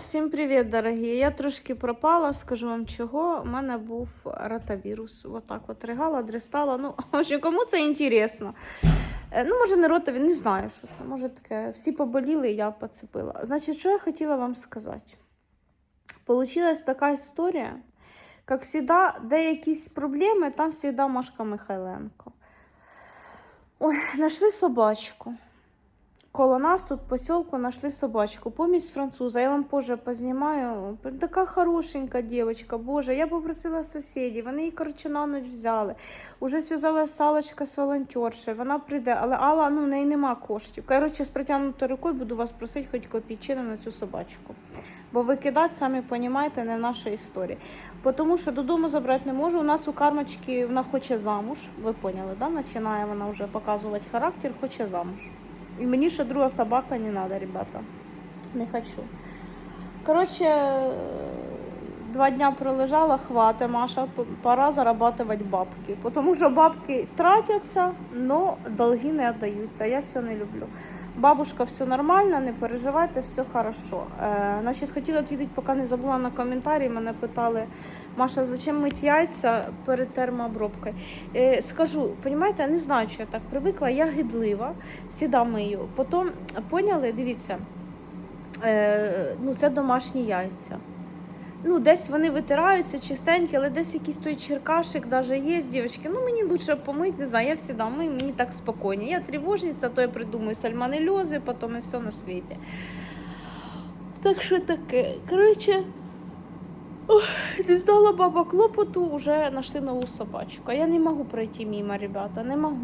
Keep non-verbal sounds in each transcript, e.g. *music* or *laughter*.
Всім привіт, дорогі. Я трошки пропала, скажу вам чого. У мене був ротавірус. Отак от ригала, дрестала. Ну, що кому це інтересно. Е, Ну, може, не ротаві, не знаю, що це. Може таке. Всі поболіли, я поцепила. Значить, що я хотіла вам сказати? Получилась така історія. Як завжди, де якісь проблеми, там завжди Машка Михайленко. Ой, знайшли собачку. Коло нас тут поселку нашли собачку. Помість француза. Я вам позже познімаю. Така хорошенька дівчинка, боже. Я попросила сусідів. Вони її, коротше, на ніч взяли. Уже зв'язалася Салочка з волонтершею. Вона прийде, але Алла, ну, в неї нема коштів. Коротше, з протягнутою рукою буду вас просити хоч копійчину на цю собачку. Бо викидати, самі розумієте, не наша історія. Тому що додому забрати не можу. У нас у кармочки вона хоче замуж. Ви поняли, да? Починає вона вже показувати характер, хоче замуж. І мені ще друга собака не треба, ребята. Не хочу. Коротше, два дня пролежала, хвата, Маша, пора зарабатывать бабки. Тому що бабки тратяться, но долги не віддаються. Я це не люблю. Бабушка, все нормально, не переживайте, все хорошо. Е, значить, хотіла відповідати, поки не забула на коментарі. Мене питали, Маша, зачем мить яйця перед термообробкою? Е, скажу, розумієте, не знаю, що я так привикла, я гидлива, сіда мию. Потім, поняли, дивіться, е, ну це домашні яйця. Ну, десь вони витираються чистенькі, але десь якийсь той черкашик даже є, дівчатки. Ну, мені лучше помити, не знаю, я завжди мию, мені так спокійно. Я тривожниця, то я придумаю сальмонельози, потім і все на світі. Так що таке. Коротше, ох, не знала баба клопоту, вже знайшли нову собачку. А я не можу пройти мимо, ребята, не можу.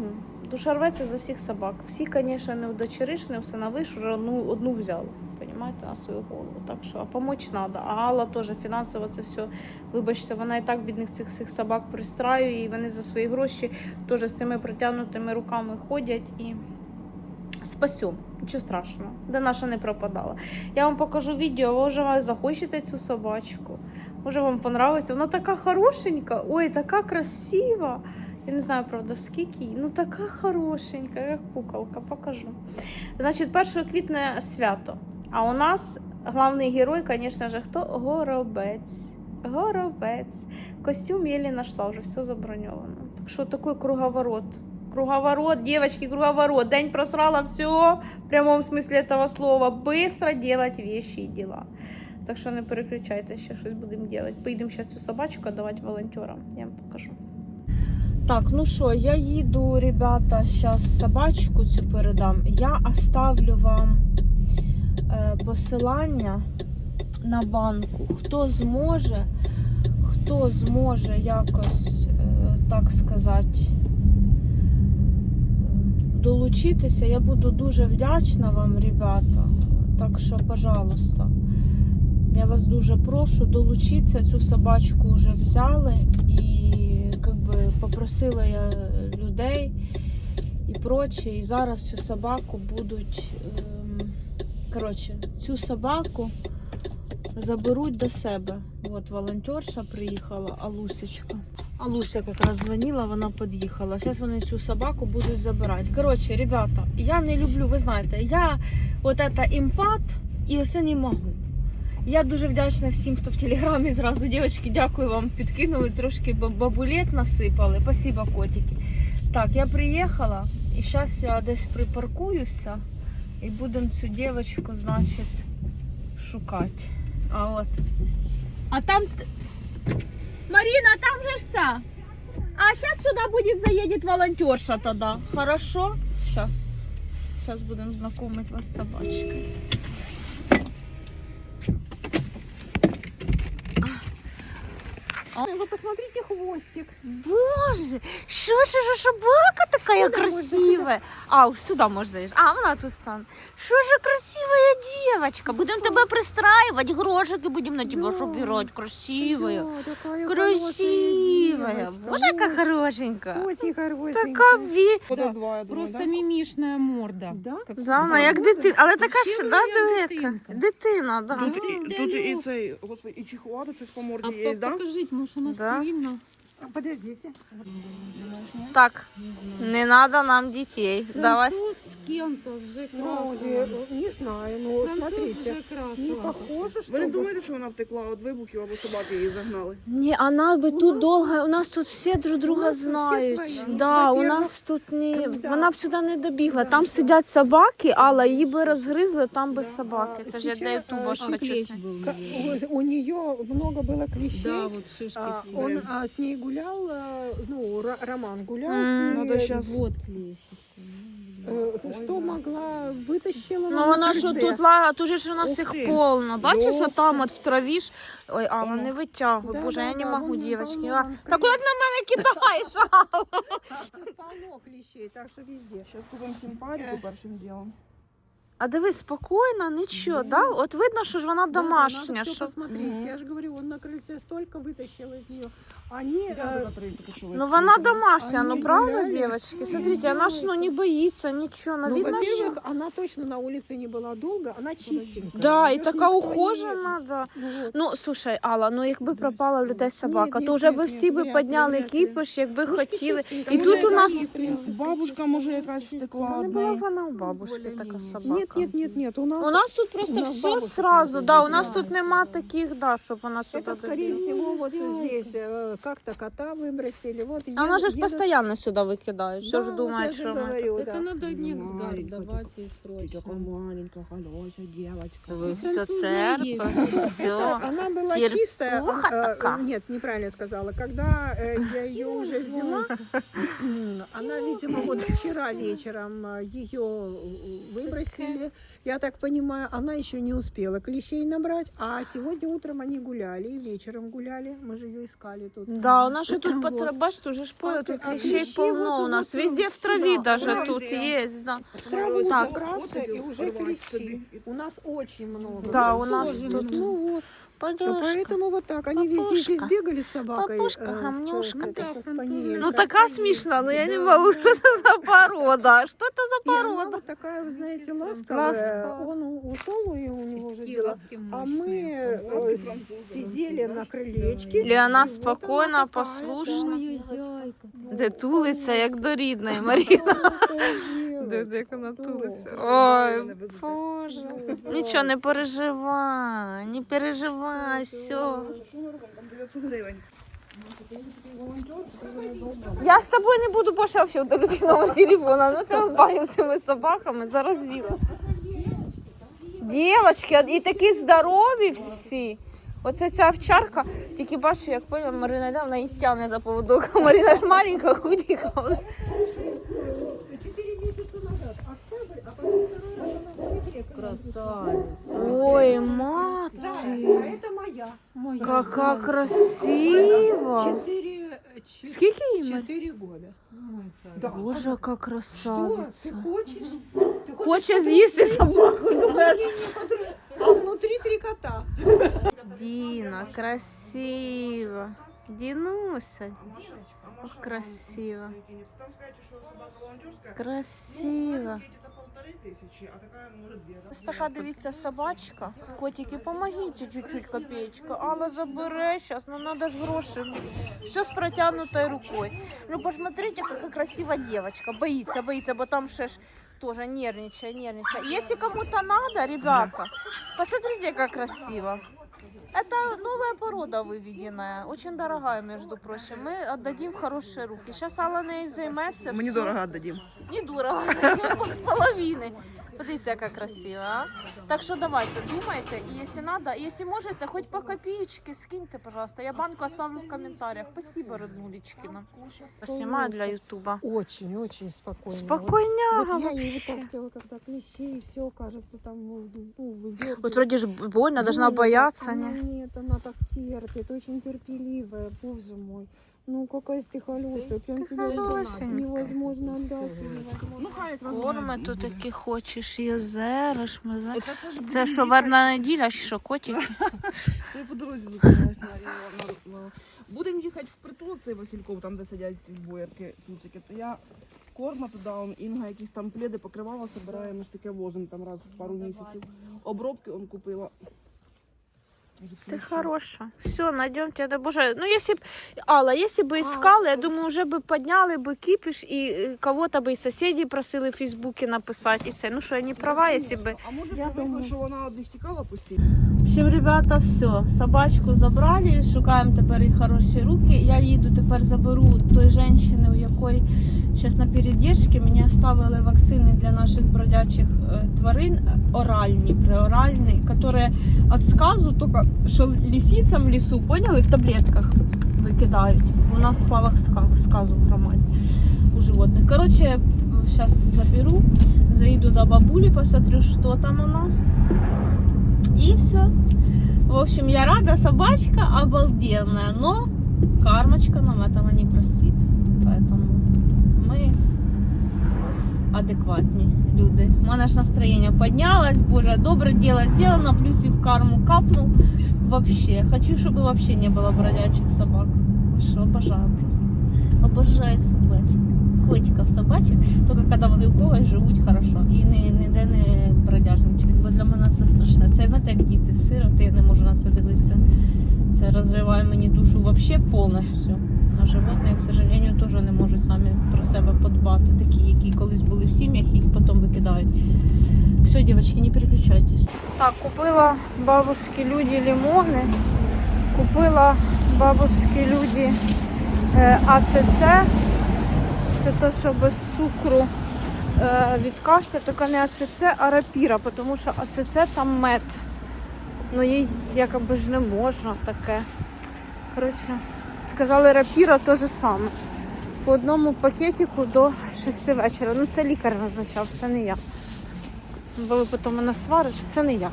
Душа рветься за всіх собак. Всі, звісно, не удочериш, не всиновиш, вже одну, одну взяли. Понимаєте, на свою голову. Так що, а помочь треба. А Алла теж фінансово це все, вибачте, вона і так бідних цих, цих собак пристраює, і вони за свої гроші теж з цими протягнутими руками ходять і спасю. Нічого страшного, де наша не пропадала. Я вам покажу відео, ви вже захочете цю собачку. Може вам понравиться. Вона така хорошенька, ой, така красива. Я не знаю, правда, скільки їй. Ну така хорошенька, як куколка, покажу. Значить, 1 квітня свято. А у нас головний герой, звісно ж, хто? Горобець. Горобець. Костюм єлі знайшла, вже все заброньовано. Так що такий круговорот. Круговорот, девочки, круговорот. День просрала все, в прямому смысле этого слова. Быстро делать вещи и дела. Так що не переключайте, ще щось будемо робити. Поїдемо зараз цю собачку давати волонтерам. Я вам покажу. Так, ну що, я їду, ребята, зараз собачку цю передам. Я оставлю вам е, посилання на банку. Хто зможе, хто зможе якось, е, так сказати, долучитися, я буду дуже вдячна вам, ребята. Так що, пожалуйста, я вас дуже прошу, долучитися. Цю собачку вже взяли і как би, попросила я людей і проче. І зараз цю собаку будуть. Коротше, цю собаку заберуть до себе. От волонтерша приїхала, Алусечка. Алуся якраз дзвонила, вона під'їхала. Зараз вони цю собаку будуть забирати. Коротше, ребята, я не люблю, ви знаєте, я от это імпат і оце не можу. Я дуже вдячна всім, хто в телеграмі зразу, дівчатки, дякую вам, підкинули, трошки ба- бабулет насипали. Спасибо, котики. Так, я приїхала і зараз я десь припаркуюся і будемо цю дівчинку, значить, шукати. А от. А там. Марина, там же ця. А сейчас сюда будет заедет волонтерша тогда. Хорошо? Сейчас. Сейчас будем знакомить вас с собачкой. А вы посмотрите хвостик. Боже, що ж собака така красива? А, сюди можеш заїжджати. А, вона тут стане. Що ж красива дівчинка. Будемо тебе пристраивать, грошики будемо на тебе Да. собирать. Красивая. Да, такая Красивая. девочка. Боже, яка хорошенька. Очень хорошенькая. Така ві. Да. Просто мімішна морда. Да? Как Да, вона як дитина, але така ж, да, дитинка. Дитина, да. Тут, Ну, і, тут і цей, господи, і чихуа щось по морді по- є, да? покажіть, може, вона Да. сильно. Подождите. Так, не треба нам дітей. Давай. Француз кем-то с Жек Ну, Расселом. де- не знаю, ну Француз с смотрите. Жек Не Расселом. похоже, что... Ви не думаєте, що вона втекла від вибухів або собаки її загнали? Ні, вона би тут довго. У нас тут всі друг друга нас тут всі знають. свої. Да, у Во-первых, нас тут не когда- вона б сюди не добігла. Там сидять собаки, але її би розгризли, там би собаки. Це ж я для Сейчас, ютуба э, ж Там хочу. клещ зняти. был, Ка- наверное. У, у нее много было клещей. Да, вот шишки А, все. он а, с ней гулял, а, ну, Ра- Роман гулял М, с ней. надо щас- Вот клещ. Э, Что могла, вытащила Ну на вона що крыльце. тут ла, тут же ж у нас Ух їх ти. повно. Бачиш, Йопта. що там от в траві ж. Ой, Алла, не витягуй, Да, боже, да, я не да, можу, вон дівчатки. полно А, там Та куди ти на мене кидаєш? Алла? Полно клещей, так что везде. Зараз купимо симпатику першим ділом. А дивись, спокійно, нічого, да? От видно, що ж вона Да, да, домашня. надо всё що... посмотреть. Мгм. Я же говорю, он на крыльце столько вытащил из нее. Они э, Ну вона домашня, ну Они правда, гуляли. девочки? Ну, Смотрите, она ж ну не боится ничего, ну Ну, видно, що... во-первых, она точно на улице не была долго, она чистенькая. Да, і Её ж така никто не- ухожена, да. Ну, вот. Ну, слушай, Алла, ну якби пропала в людей собака, ні, то вже ні, би ні, всі би вряд ли, підняли вряд ли. кіпиш, якби Трошки хотіли. чистенька. І Може, тут у нас- якась, в принципі, Бабушка може якась втекла. Та не від була неї. вона у бабушки така собака. Нет, нет, нет, нет, у нас, У нас тут просто У нас все бабушка сразу, тоже да, у здесь нас знает. тут нема таких, да, щоб вона сюди это, скорее добігла. всего, вот здесь э, как-то кота выбросили. Вот, А вона же ж едут- постійно сюди викидає, все Да, ж вот думають, я же що ми... говорю, Так да. это надо Нексгард Маленькая давать ей Ти така срочно. маленька, хороша дівчинка. Ви все Француза терпи, есть. *laughs* все. Она была Терпуха чистая. э, такая. Нет, неправильно сказала. Когда э, я ее уже взяла, *laughs* она, видимо, вот вчера вечером ее выбросили. Я так понимаю, она еще не успела клещей набрать, а сегодня утром они гуляли, и вечером гуляли. Мы же ее искали тут. Да, у нас же тут Вот. по бачите, уже ж поле, А тут а клещей клещи полно вот у нас. вот Везде в сюда, даже да, тут есть. да. Траву Так. и уже клещи. У нас очень много. Да, у нас тут- Ну вот. Ну, Подушка. поэтому вот так. Они везде здесь Папушка. бегали с собакой. Папушка, э, с, гамнюшка э, ты. с Да, спаниель. Ну Как така они. смішна, ну я не Да, можу, да. що це за порода? Що це за И она порода? вот такая, вы знаете, Ласковая. ласковая. Он у- ушел, и у него уже Такие дела. лапки А мы мощные. э, сидели на крылечке. Ліана и вот она спокійна, такая, послушна. Ой, зяйка. Де тулиться, як до рідної Маріна. *laughs* да. Де як вона тулиться. Ой, боже. Нічого, не переживай, не переживай, все. Там 900 гривень. Я з тобою не буду більше взагалі удалити номер телефона. Ну ти баю з цими собаками зараз зіла. Дівчатки, і такі здорові всі. Оце ця овчарка, тільки бачу, як поняла, Марина йде, вона її тягне за поводок. *laughs* Марина ж маленька, худіка. Ой, Да, мати, а это моя. Моя яка зяйка. красива. Четыре, э, ч- Скільки їй? Марі? четыре года. Ой, хорошо. Да. Боже, яка Что, ты красавиця. хочешь? Ты Хоче хочешь з'їсти собаку. подруг- А внутри три кота. Діна, красива. Дінуся, Ох, красиво. Красива. Ну, может Ось така, дивіться, собачка. Котики, помогите чуть-чуть копеечка. Алла забере сейчас, ну надо ж гроши. Все с протянутой рукой. Ну посмотрите, какая красивая девочка. Боится, боится, бо там ще ж тоже нервничая, нервничая. Если кому-то надо, ребята, посмотрите, как красиво. Это новая порода выведенная, очень дорогая, между прочим. Мы отдадим в хорошие руки. Сейчас Алла нею займется. Мені всё. дорого віддадим. Недорого, *laughs* з половини. Подивіться, яка красива. Так що давайте, думайте, і якщо надо, і якщо можете, хоч по копеечке скиньте, пожалуйста. Я банку оставлю в комментариях. Спасибо, Роднулечкина. Снимаю для ютуба. Очень, очень спокойно. Спокойняга Вот я ей вообще. вытаскивала, когда клещей, все, кажется, там, ну, ну, выдергивает. Вот вроде ж больно, должна бояться, она не? Нет, она так терпит, очень терпеливая, боже мой. Ну, какая ты тебя уже хорошенькая. невозможно отдать. Ну, хай Корми тут які хочеш, і озера, ж. Це, це, Це що, верна неділя, чи що, котики? *laughs* Це по дорозі зупинилась на, Будемо їхати в притулок цей Васильков, там де сидять ті збоярки, цуцики. То я корма туди, он, Інга якісь там пледи покривала, собирає, ми ж таке возимо там раз в пару місяців. Обробки он купила. Ты хороша. Все, найдем тебя, да боже. Ну, если б, Алла, если бы искали, я думаю, уже бы подняли бы кипиш и э, кого-то бы из соседей просили в Фейсбуке написать. И це. Ну, що я не права, если бы... А може Я привикли, думаю. що вона одних тікала постійно? В общем, ребята, все. Собачку забрали, шукаємо тепер їй хороші руки. Я їду тепер заберу той жінки, у якої зараз на передержці мені оставили вакцини для наших бродячих е, тварин е, оральні, преоральні, які від сказу, тільки що лисицям в лісу, поняли, в таблетках викидають. У нас спалах ска- сказу в громаді у животних. Коротше, зараз заберу, заїду до бабулі, посмотрю, що там вона. И все. В общем, я рада, собачка обалденная, но кармочка нам этого не простит. Поэтому мы адекватні Люди. У мене ж настроєння піднялось, боже, добре діло сделано, плюсик карму капнув. Вообще, хочу, чтобы вообще не было бродячих собак. Що, обожаю просто. Обожаю собачек. Котиков, собачек, тільки коли вони у когось живуть хорошо і ні, ніде не бродяжничають. Бо для мене це страшне. Це знаєте, як діти сироти, я не можу на це дивитися. Це розриває мені душу вообще повністю. А животні, к сожалению, теж не можуть самі про себе подбати. Такі, які колись були в сім'ях, їх потім викидають. Все, дівчатки, не переключайтесь. Так, купила бабушки люди лимони. Купила бабушки люди е, АЦЦ. Це то, що без цукру е, від кашля, тільки не АЦЦ, а рапіра, тому що АЦЦ там мед. Ну їй якоби ж не можна таке. Коротше, сказали рапіра те ж саме. По одному пакетику до 6 вечора. Ну це лікар назначав, це не я. Бо потім мене сварите, це не я.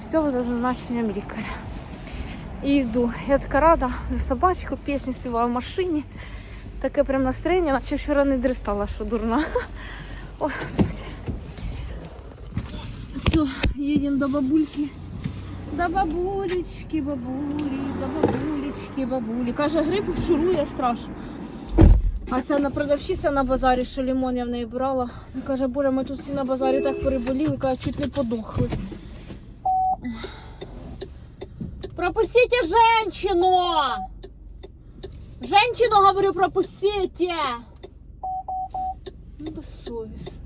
Все за зазначенням лікаря. І йду. Я така рада за собачку, пісні співаю в машині. Таке прям настроєння, наче вчора не дристала, що дурна. Ой, господи. Все, їдемо до бабульки. До бабулечки, бабулі, до бабулечки, бабулі. Каже, гриб шурує страшно. А ця на продавщиця на базарі, що лимон я в неї брала. І каже, боже, ми тут всі на базарі так переболіли, каже, чуть не подохли. Пропустите женщину! Женщину, говорю, пропустите! Ну, бессовестные.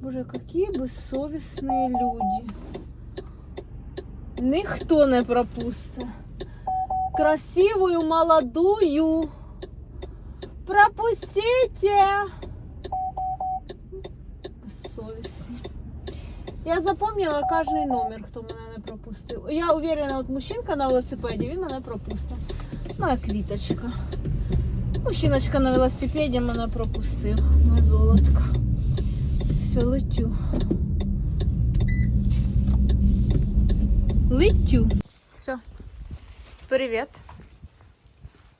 Боже, какие бессовестные люди. Ніхто не пропустить. Красивую молодую. Пропустите! Безсовісні. Я запам'ятала кожний номер, хто мене не пропустив. Я уверена, от мужчинка на велосипеді, він мене пропустив. Моя квіточка. Мужчиночка на велосипеді мене пропустив. Моя золотка. Все, летю. Летю. Все. Привет.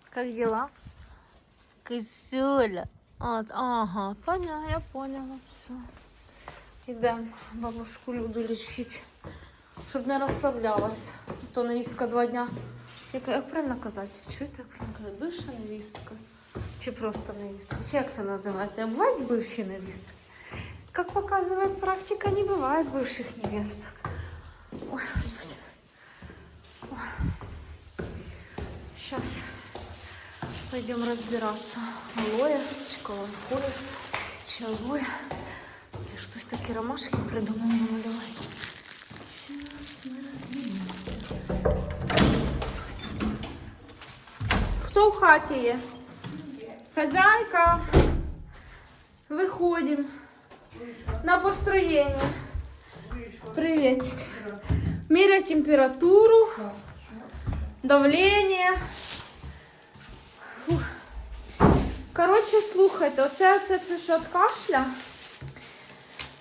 Как дела? Кисюля. От, ага, поняла, я поняла. Все. Ідемо бабушку Люду лічити, щоб не розслаблялась. То невістка два дня. Як, як правильно казати? Чуєте, як правильно казати? Бивша невістка? Чи просто невістка? Чи як це називається? Бувають бивші невістки? Как показывает практика, не бывает бывших невесток. Ой, господи. Сейчас пойдем разбираться. Алоэ, чоколанхоя, чалоя. Це хтось такі ромашки придумав намалювати. Щас ми розберемося. Хто в хаті є? Хозяйка. Виходимо. На построение. Приветик. Меряй температуру, давление. Фух. Коротше, слухайте, оце, оце це що від кашля.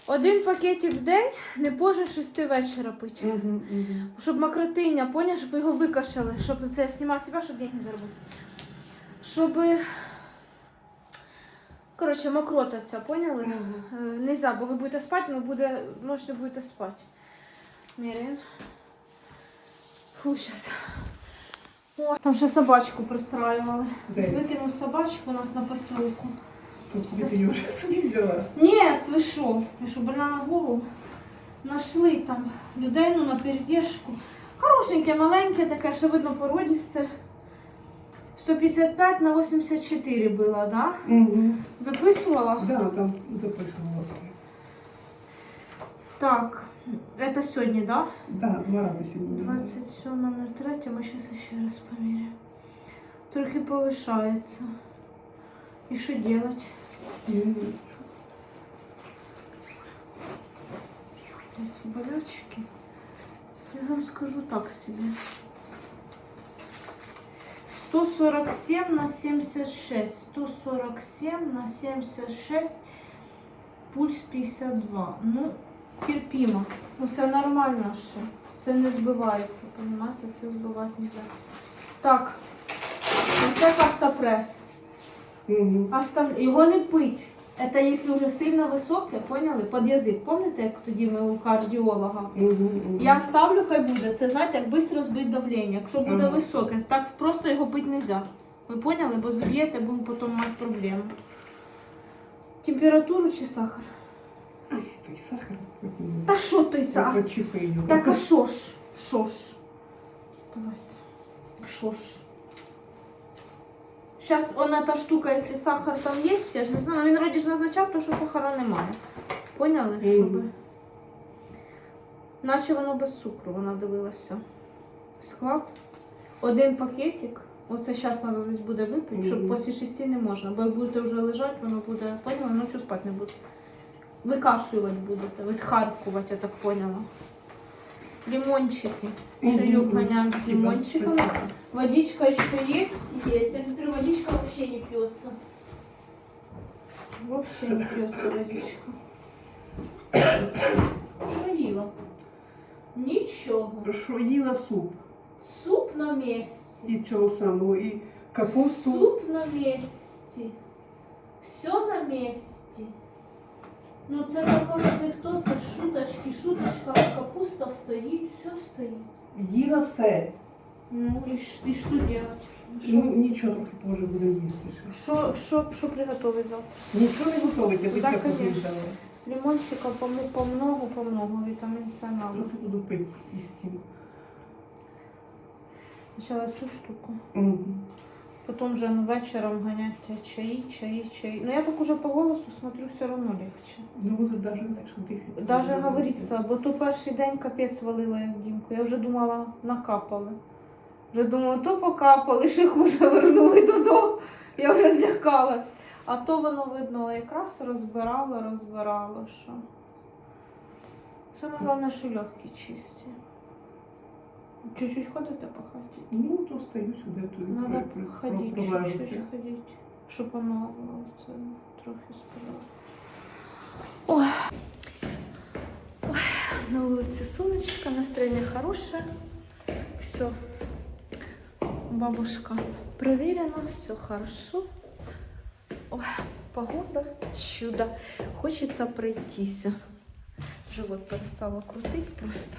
Один пакетик в день не позже 6 вечора пити. Щоб макротиння, поняв, щоб його викашали, щоб це я знімав себе, щоб деньги заробити. Щоб. Коротше, мокрота ця, поняли? Е, Нельзя, бо ви будете спати, але буде, ночі будете спати. Міряю. Фу, щас. О, Там ще собачку пристраювали. Викинув собачку у нас на посилку. Тобто ти її вже взяла? Ні, ви що? Ви що, больна на голову? Нашли там людину на передержку. Хорошеньке, маленьке, таке, що видно породісте. 155 на 84 було, да? Угу. Записувала? Так, там записувала. Так. это сьогодні, да? Да, два раза сегодня. 27.03, ми зараз ще раз поміряємо. Трохи повишається. І що делать? Мгм. Ці болячки. Я вам скажу так собі. 147 на 76. 147 на 76. Пульс 52. Ну, терпімо. Ну, це нормально ще. Це не збивається, розумієте? Це збивати не можна. Так. Це картопрес. Мгм. А його не пить. Це якщо вже сильно високе, поняли? Під язик. Пам'ятаєте, як тоді ми у кардіолога? Мгм, мгм. Я ставлю, хай буде. Це знаєте, як швидко збити давлення. Якщо буде Ага. високе, так просто його пити не можна. Ви поняли? Бо зб'єте, будемо потім мати проблеми. Температуру чи сахар? Ай, той сахар. Та що той сахар? Почіпаю. Так а що ж? Що ж? Давайте. Що ж? Зараз вона та штука, якщо сахар там є, я ж не знаю. Він вроді ж назначав, то що сахара немає. Поняли? Мгм. Щоб... Наче воно без цукру, вона дивилася. Склад. Один пакетик. Оце зараз треба десь буде випити, щоб Мгм. після шести не можна. Бо як будете вже лежати, воно буде, поняла, ночі спати не буде. Викашлювати будете, відхаркувати, я так поняла. Лимончики. Мгм, Чайок мгм. гоняем с Спасибо, лимончиком. спасибо. Водичка еще есть? Есть. Я смотрю, водичка вообще не пьется. Вообще не пьется водичка. Что ела? Ничего. Що їла суп Суп на месте. і цього самого, і капусту. Суп на месте. Все на месте. Ну, це тако, хто це шуточки, шуточка, капуста стоїть, все стоїть. Їла все. Ну і, ш- і що делать? Що, Ну, нічого трохи позже будемо їсти. що, що, що приготовить завтра? Нічого не готовить, я Так, витяку конечно. віддала. Лимончика по, по много, по витамин С надо. Просто буду пити із цим. Сначала цю штуку, Мгм. Потом же ну, вечером гонять те чаї, чаї, чаї. Но я так уже по голосу смотрю, все равно легче. Ну, буде навіть легше дихати. Даже говориться, бо то перший день капець валила як дімку. Я вже думала, накапали. Вже думала, то покапали, ще хуже вернули додому. Я вже злякалась. А то воно видно якраз розбирало, розбирало, що. Саме головне, що легкі чисті. Чуть-чуть ходите по хаті. Ну, то стою сюди, то Надо про- ходити, чуть-чуть ходити, щоб воно це трохи спадало. Ой. Ой, на вулиці сонечко, настроєння хороше. Все. Бабушка проверена, все хорошо. Ой, погода, чудо. Хочеться пройтися. Живот перестало крутить просто.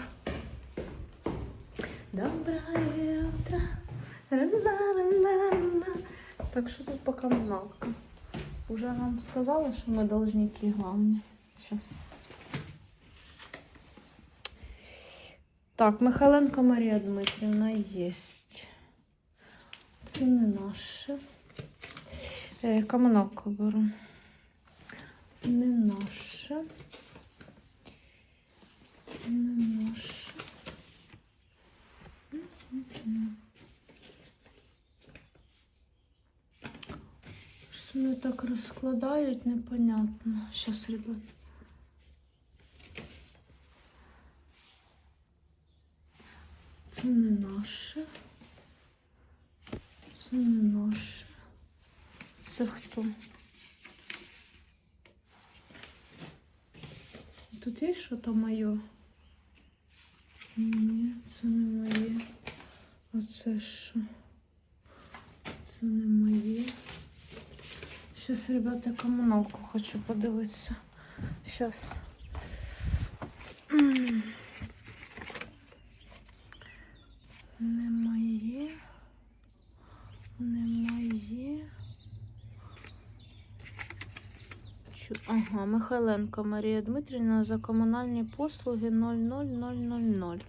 Доброе утро. Так, что тут по коммуналкам? Уже нам сказала, что мы должники главные. Сейчас. Так, Михайленко Марія Дмитрівна есть. Це не наше. Е, комуналку беру. Не наше. Не наше. Щось мене так розкладають, непонятно. Щас, ребят. Це не наше. Це не наше. Це хто? Тут є що то моє? Ні, це не моє. А це що? Це не моє. Сейчас, ребята, коммуналку хочу подивитися. Сейчас. Не моє. Не моє. Чу- Ага, Михайленко Марія Дмитрівна за комунальні послуги 00000.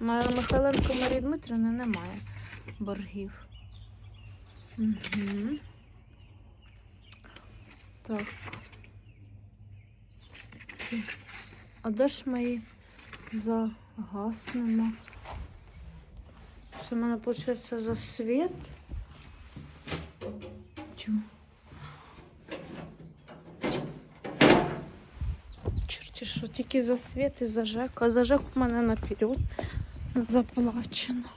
Михайленко Марії Дмитрівни немає боргів. Угу. Так. А де ж мої за газ нема? Це в мене виходить за світ. Тю. Чорті, що тільки за світ і за ЖЕК, а за ЖЕК у мене наперед заплачено.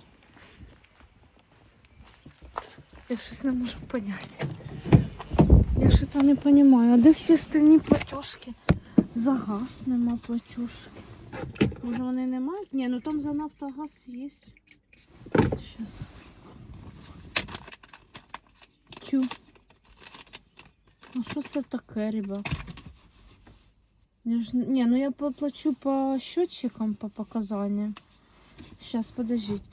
Я щось не можу поняти. Я щось не розумію. А де всі остальні платіжки? За газ нема платіжки. Може вони не мають? Ні, ну там за нафтогаз є. Сейчас. Тю. А що це таке, ребят? Я ж... Не, ну я поплачу по счетчикам, по показаниям. Сейчас, подождите.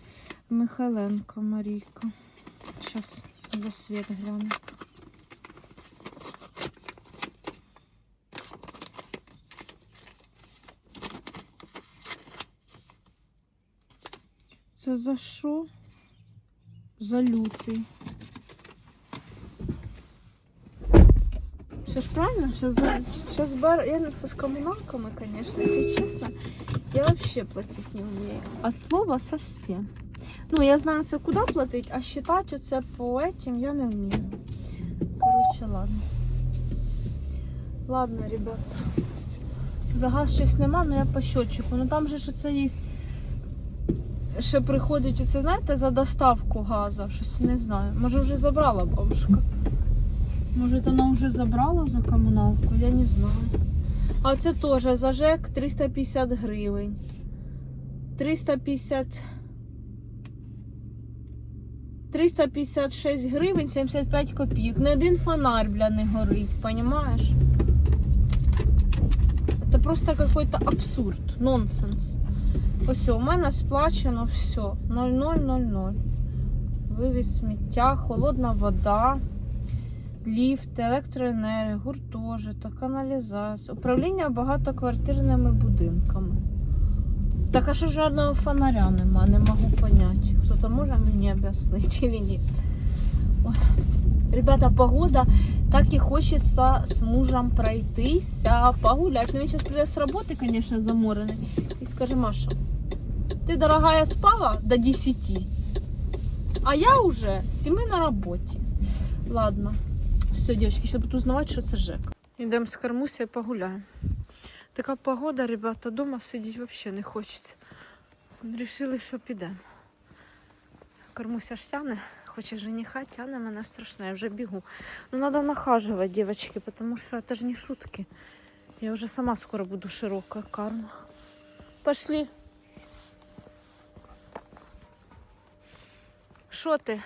Михайленко, Марійка. Сейчас за свет гляну. Це за що? За лютий. Все ж правильно? Сейчас. Бар... Я це з комуналками, конечно, если честно. Я вообще платить не умею. От слова совсем. Ну, я знаю, це куди платить, а считати це по этим я не вмію. Короче, ладно. Ладно, ребята. За газ щось нема, але я по счетчику. Ну там же ж це є. Ще приходить оце, знаєте, за доставку газу. Щось не знаю. Може вже забрала бабушка. Може вона вже забрала за комуналку, я не знаю. А це теж за ЖЕК 350 гривень. 350. 356 гривень 75 копійок. Не один фонарь, бля, не горить, понімаєш? Це просто какой-то абсурд, нонсенс. Ось у мене сплачено все. 0000. Вивіз сміття, холодна вода, ліфт, електроенергія, гуртожиток, каналізація, управління багатоквартирними будинками. Так а що жодного фонаря нема, не можу поняти. Хто-то може мені об'яснити чи ні? Ребята, погода, так и хочется с мужем пройтися, погулять. Ну, він сейчас придет с работы, конечно, заморенный. И скажи, Маша, ты, дорогая, спала до 10, а я уже с 7 на работе. Ладно. Все, девочки, сейчас буду узнавать, что це ЖЕК. Идем с Кармуся и погуляем. Така погода, ребята, дома сидіти взагалі не хочеться. Рішили, що підемо. Кормуся ж тяне, хоче жениха, тяне мене страшне, я вже бігу. Ну, треба нахажувати, дівчатки, тому що це ж не шутки. Я вже сама скоро буду широка карма. Пошли. Що ти?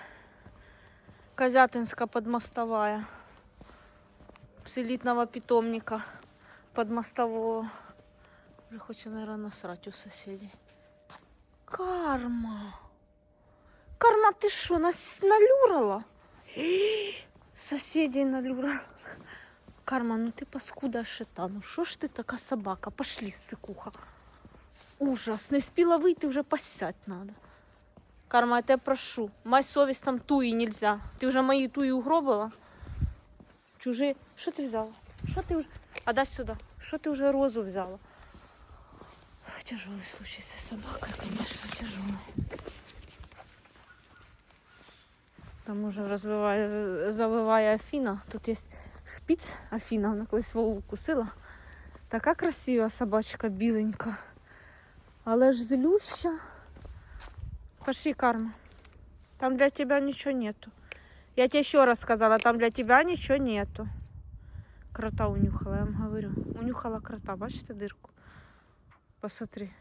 Козятинська подмостовая. С элитного питомника подмостового. Уже хоче, наверное, насрать у соседей. Карма. Карма, ты что, нас налюрала? *gasps* Соседей налюрала. Карма, ну ты паскуда шита. Ну що ж ти така собака? Пошли, сикуха. Ужас, не встигла вийти, вже посять надо. Карма, я тебе прошу. Май совість там туї нельзя. Ти вже мої туї угробила? Чужі. Що ти взяла? Що ти вже. А дай сюди. Що ти вже розу взяла? Тяжелый случай с собакой, конечно, тяжелый. Там уже розвиває, завиває Афіна. Тут є шпіц Афіна, вона колись Вову укусила. Така красива собачка біленька. Але ж злюща. Пошли, Карма. Там для тебя ничего нету. Я тебе еще раз сказала, там для тебя ничего нету. Крота унюхала, я вам говорю. Унюхала крота, бачите дырку? Посмотри.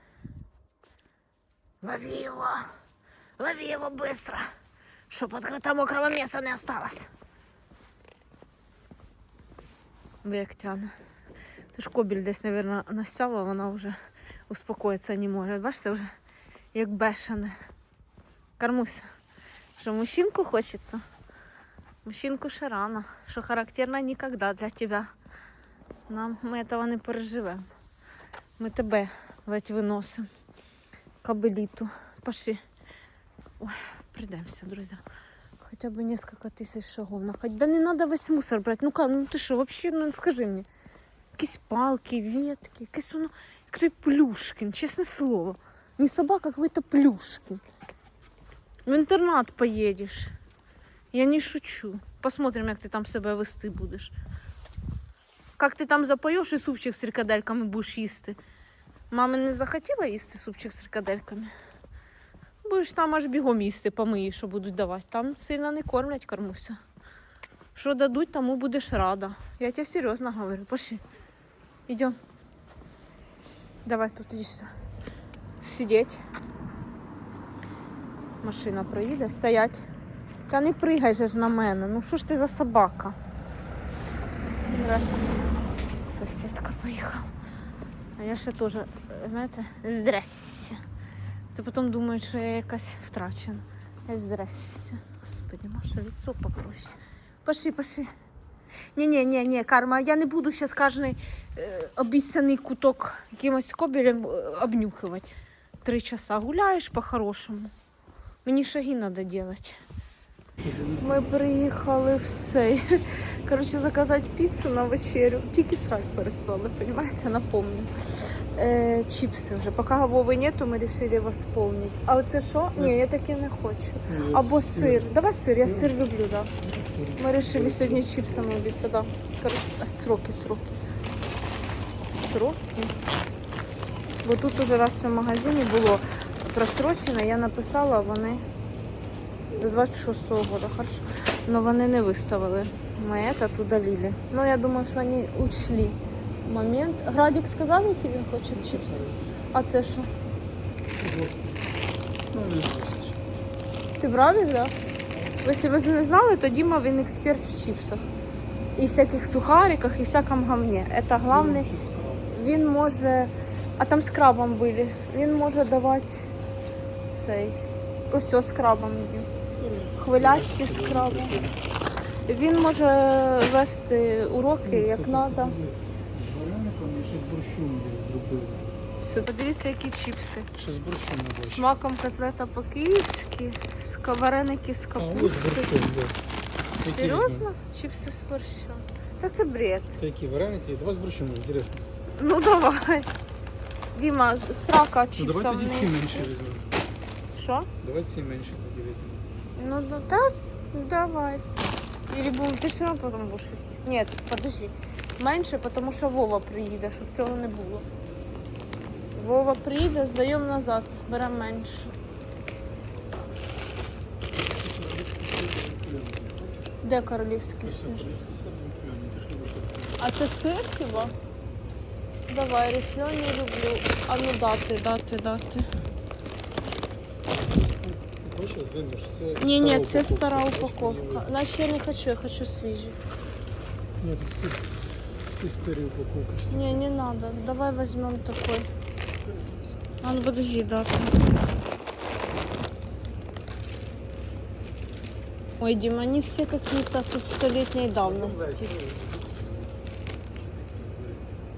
Лови его! Лови его быстро! Чтоб от крота мокрого места не осталось. Як тяне. Це ж кобіль десь, мабуть, насяла, вона вже успокоїтися не може. Бачите, вже як бешене. Кармуся, що мужчинку хочеться? Мужчинку ще рано, що характерно ніколи для тебе. Нам ми цього не переживемо. Ми тебе ледь виносимо. Кабеліту. Пошли. Ой, прийдемося, друзі. Хоча б несколько тисяч шагов. находить. Да не треба весь мусор брати. Ну ка, ну ти що, взагалі, ну скажи мені. Якісь палки, ветки, якесь воно, як той Плюшкін, чесне слово. Не собака, а какой-то Плюшкін. В інтернат поїдеш. Я не шучу. Посмотрим, як ти там себе вести будеш. Як ти там запоєш і супчик з фрикадельками будеш їсти. Мама не захотіла їсти супчик з фрикадельками? Будеш там аж бігом їсти, помиєш, що будуть давати. Там сильно не кормлять кормуся. Що дадуть, тому будеш рада. Я тебе серйозно говорю. Пошли. Идем. Давай тут. Сидеть. Машина проїде. Стоять. Та не пригай же ж на мене. Ну що ж ти за собака? Здрасте. Сусідка поїхала. А я ще теж, знаєте, здрасте. Це потім думають, що я якась втрачена. Здрасте. Господи, Маша, лицо попроще. Пошли, пошли. Ні-ні-ні, Карма, я не буду зараз е, обіцяний куток якимось кобелем е, обнюхувати. Три часа гуляєш по-хорошому. Мені шаги треба робити. Ми приїхали в цей. Коротше, заказати піцу на вечерю. Тільки срать перестали, розумієте, напомню. Е, чіпси вже. Поки Вови нету, ми вирішили восполнити. А оце що? Ні, я таке не хочу. Або сир. Давай сир, я сир люблю, так. Да. Мы решили сегодня с чипсами убиться, да. Сроки, сроки. Сроки. Бо тут уже раз в магазині було просрочено, я написала, вони до 26-го року, хорошо. Но вони не виставили. Ми этот удалили. Ну, я думаю, що вони учли момент. Градік сказав, який він хоче чипси. А це що? Ти брав їх, да? Якщо ви не знали, то Діма він експерт в чіпсах. І всяких сухариках, і всякому говні. Це головне. Він може. А там з крабом були. Він може давати цей. Ось ось з крабом їв. Хвилясті з крабом. Він може вести уроки як треба. З з. Подивіться, які чіпси. Ще з борщом на. Смаком котлета по-київськи, вареники з з капусти. Серйозно? Чіпси з борщом. Та це бред. візьмемо? Які вареники? Давай з борщом, інтересно. Ну давай. Діма, з- срака Ну давай тоді ці менші візьмемо. Що? Давай ці менші тоді візьмемо. Ну ну, давай. Или будем, ты все равно потом будешь их есть. Нет, подожди. Менше, тому що Вова приїде, щоб цього не було. Вова приїде, здаємо назад, беремо менше. Де королівський сир? А це сир хіба? Давай, рифльоні люблю. А ну дати, дати, дати. Ні, ні, стара це стара Бачиш, упаковка. мені Значить я не хочу, я хочу свіжі. видно. Ні, тут всі, всі старі упаковки. Не, не надо. Давай возьмем такой. А ну подожди, да. Ой, Дима, они все какие-то тут столетней давности.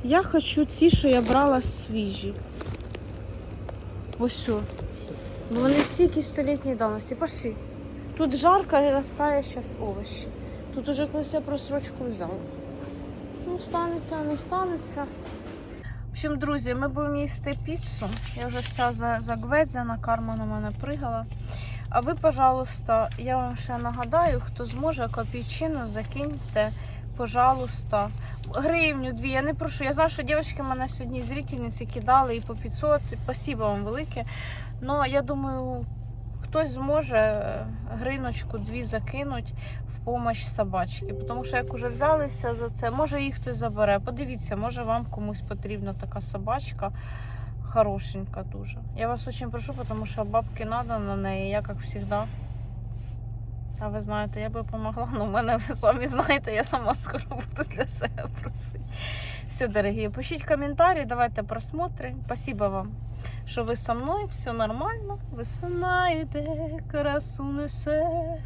Я хочу ті, що я брала свіжі. Ось що. Бо вони всі якісь столітньої давності. Пошли. Тут жарко і ростає зараз овочі. Тут уже колись я просрочку взяла. Ну, станеться, не станеться. В общем, друзі, ми будемо їсти піцу. Я вже вся за- загведзяна, карма на мене пригала. А ви, пожалуйста, я вам ще нагадаю, хто зможе копійчину, закиньте, пожалуйста, гривню, дві. Я не прошу. Я знаю, що дівчатки мене сьогодні зрительниці кидали і по 500. Спасибо вам велике. Ну, я думаю, хтось зможе е, гриночку дві закинуть в помощь собачки. Тому що як уже взялися за це, може їх хтось забере. Подивіться, може вам комусь потрібна така собачка. Хорошенька дуже. Я вас дуже прошу, тому що бабки треба на неї, я як завжди. А ви знаєте, я би допомогла, але в мене ви самі знаєте, я сама скоро буду для себе просити. Все, дорогі, пишіть коментарі, давайте просмотри. Спасибо вам, що ви со мною, все нормально. Ви знаєте, красу несе,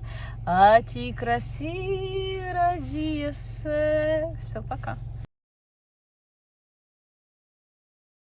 а ті красі радіє все. Все, пока.